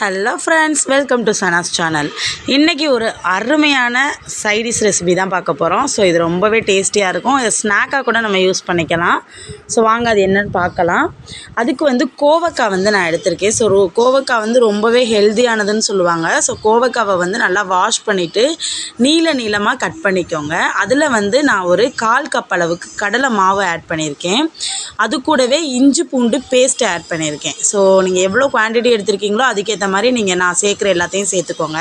Hello friends welcome to Sana's channel இன்றைக்கி ஒரு அருமையான சைடிஷ் ரெசிபி தான் பார்க்க போகிறோம் ஸோ இது ரொம்பவே டேஸ்டியாக இருக்கும். இதை ஸ்நாக்காக கூட நம்ம யூஸ் பண்ணிக்கலாம். ஸோ வாங்க அது என்னன்னு பார்க்கலாம். அதுக்கு வந்து கோவக்காய் வந்து நான் எடுத்திருக்கேன். ஸோ ரோ கோவக்காய் வந்து ரொம்பவே ஹெல்த்தியானதுன்னு சொல்லுவாங்க. ஸோ கோவக்காவை வந்து நல்லா வாஷ் பண்ணிவிட்டு நீல நீளமாக கட் பண்ணிக்கோங்க. அதில் வந்து நான் ஒரு கால் கப் அளவுக்கு கடலை மாவு ஆட் பண்ணியிருக்கேன். அது கூடவே இஞ்சி பூண்டு பேஸ்ட் ஆட் பண்ணியிருக்கேன். ஸோ நீங்கள் எவ்வளோ குவான்டிட்டி எடுத்திருக்கீங்களோ அதுக்கேற்ற மாதிரி நீங்கள் நான் சேர்க்குற எல்லாத்தையும் சேர்த்துக்கோங்க.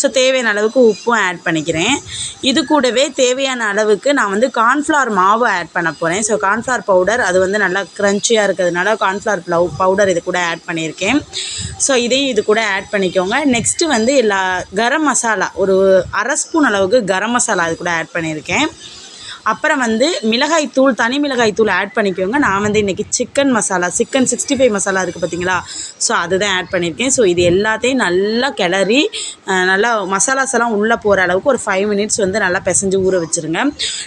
ஸோ தேவையான அளவுக்கு உப்பும் ஆட் பண்ணிக்கிறேன். இது கூடவே தேவையான அளவுக்கு நான் வந்து கார்ன்ஃப்ளவர் மாவு ஆட் பண்ண போகிறேன் ஸோ கார்ன்ஃப்ளவர் பவுடர் அது வந்து நல்லா க்ரன்ச்சியாக இருக்கிறதுனால கார்ன்ஃப்ளவர் ப்ளவு பவுடர் இது கூட ஆட் பண்ணியிருக்கேன். ஸோ இதையும் இது கூட ஆட் பண்ணிக்கோங்க. நெக்ஸ்ட்டு வந்து எல்லா கரம் மசாலா ஒரு அரை ஸ்பூன் அளவுக்கு கரம் மசாலா அது கூட ஆட் பண்ணியிருக்கேன். அப்புறம் வந்து மிளகாய் தூள் தனி மிளகாய் தூள் ஆட் பண்ணிக்கோங்க. நான் வந்து இன்றைக்கி chicken masala chicken sixty five masala இருக்குது பார்த்தீங்களா ஸோ அதுதான் ஆட் பண்ணியிருக்கேன் ஸோ இது எல்லாத்தையும் நல்லா கிளறி நல்லா மசாலாஸ் எல்லாம் உள்ளே போகிற அளவுக்கு ஒரு ஃபைவ் மினிட்ஸ் வந்து நல்லா பிசைஞ்சு ஊற வச்சுருங்க.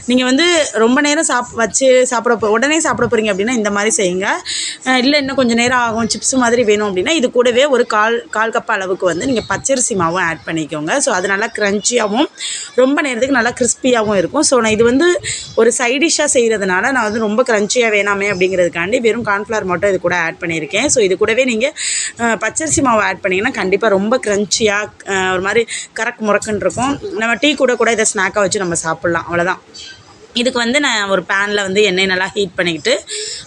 நீங்கள் வந்து ரொம்ப நேரம் சாப் வச்சு சாப்பிட போ உடனே சாப்பிட போகிறீங்க அப்படின்னா இந்த மாதிரி செய்யுங்க. இல்லை இன்னும் கொஞ்சம் நேரம் ஆகும் சிப்ஸ் மாதிரி வேணும் அப்படின்னா இது கூடவே ஒரு கால் கால் கப் அளவுக்கு வந்து நீங்கள் பச்சரிசி மாவும் ஆட் பண்ணிக்கோங்க. ஸோ அது நல்லா க்ரன்ச்சியாகவும் ரொம்ப நேரத்துக்கு நல்லா கிறிஸ்பியாகவும் இருக்கும். ஸோ நான் இது வந்து ஒரு சைடிஷ்ஷாக செய்கிறதுனால நான் வந்து ரொம்ப க்ரன்ச்சியாக வேணாமே அப்படிங்கிறதுக்காண்டி வெறும் கார்ன்ஃப்ளவர் மட்டும் இது கூட ஆட் பண்ணியிருக்கேன். ஸோ இது கூடவே நீங்கள் பச்சரிசி மாவு ஆட் பண்ணிங்கன்னா கண்டிப்பாக ரொம்ப க்ரன்ச்சியாக ஒரு மாதிரி கரக் முறக்குன்னு இருக்கும். நம்ம டீ கூட கூட இதை ஸ்நாக்காக வச்சு நம்ம சாப்பிட்லாம். அவ்வளோதான் இதுக்கு வந்து நான் ஒரு பேனில் வந்து எண்ணெய் நல்லா ஹீட் பண்ணிக்கிட்டு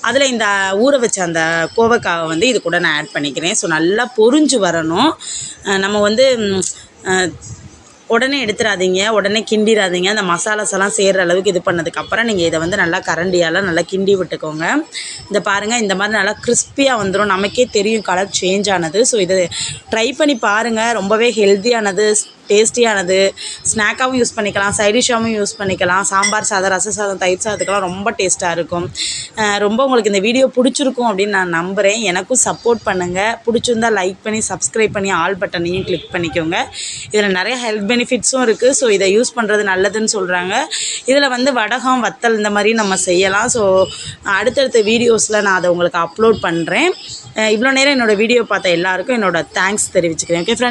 அதில் இந்த ஊற வச்ச அந்த கோவக்காவை வந்து இது கூட நான் ஆட் பண்ணிக்கிறேன். ஸோ நல்லா பொரிஞ்சு வரணும். நம்ம வந்து உடனே எடுத்துடாதீங்க உடனே கிண்டிடாதீங்க அந்த மசாலாஸ் எல்லாம் சேர்கிற அளவுக்கு இது பண்ணதுக்கப்புறம் நீங்கள் இதை வந்து நல்லா கரண்டியால் நல்லா கிண்டி விட்டுக்கோங்க. இந்த பாருங்கள் இந்த மாதிரி நல்லா கிறிஸ்பியாக வந்துடும் நமக்கே தெரியும் கலர் சேஞ்ச் ஆனது. ஸோ இதை ட்ரை பண்ணி பாருங்கள் ரொம்பவே ஹெல்த்தியானது டேஸ்டியானது. ஸ்நாக்காகவும் யூஸ் பண்ணிக்கலாம் சைடிஷாகவும் யூஸ் பண்ணிக்கலாம். சாம்பார் சாதம் ரச சாதம் தயிர் சாதத்துக்கெல்லாம் ரொம்ப டேஸ்ட்டாக இருக்கும். ரொம்ப உங்களுக்கு இந்த வீடியோ பிடிச்சிருக்கும் அப்படின்னு நான் நம்புகிறேன் எனக்கும் சப்போர்ட் பண்ணுங்கள் பிடிச்சிருந்தா லைக் பண்ணி சப்ஸ்கிரைப் பண்ணி ஆல் பட்டனையும் கிளிக் பண்ணிக்கோங்க. இதில் நிறைய ஹெல்த் பெனிஃபிட்ஸும் இருக்குது ஸோ இதை யூஸ் பண்ணுறது நல்லதுன்னு சொல்கிறாங்க இதில் வந்து வடகம் வத்தல் இந்த மாதிரி நம்ம செய்யலாம். ஸோ அடுத்தடுத்த வீடியோஸில் நான் அதை உங்களுக்கு அப்லோட் பண்ணுறேன் இவ்வளோ நேரம் என்னோடய வீடியோ பார்த்த எல்லாருக்கும் என்னோட தேங்க்ஸ் தெரிவிச்சுக்கிறேன். Okay friends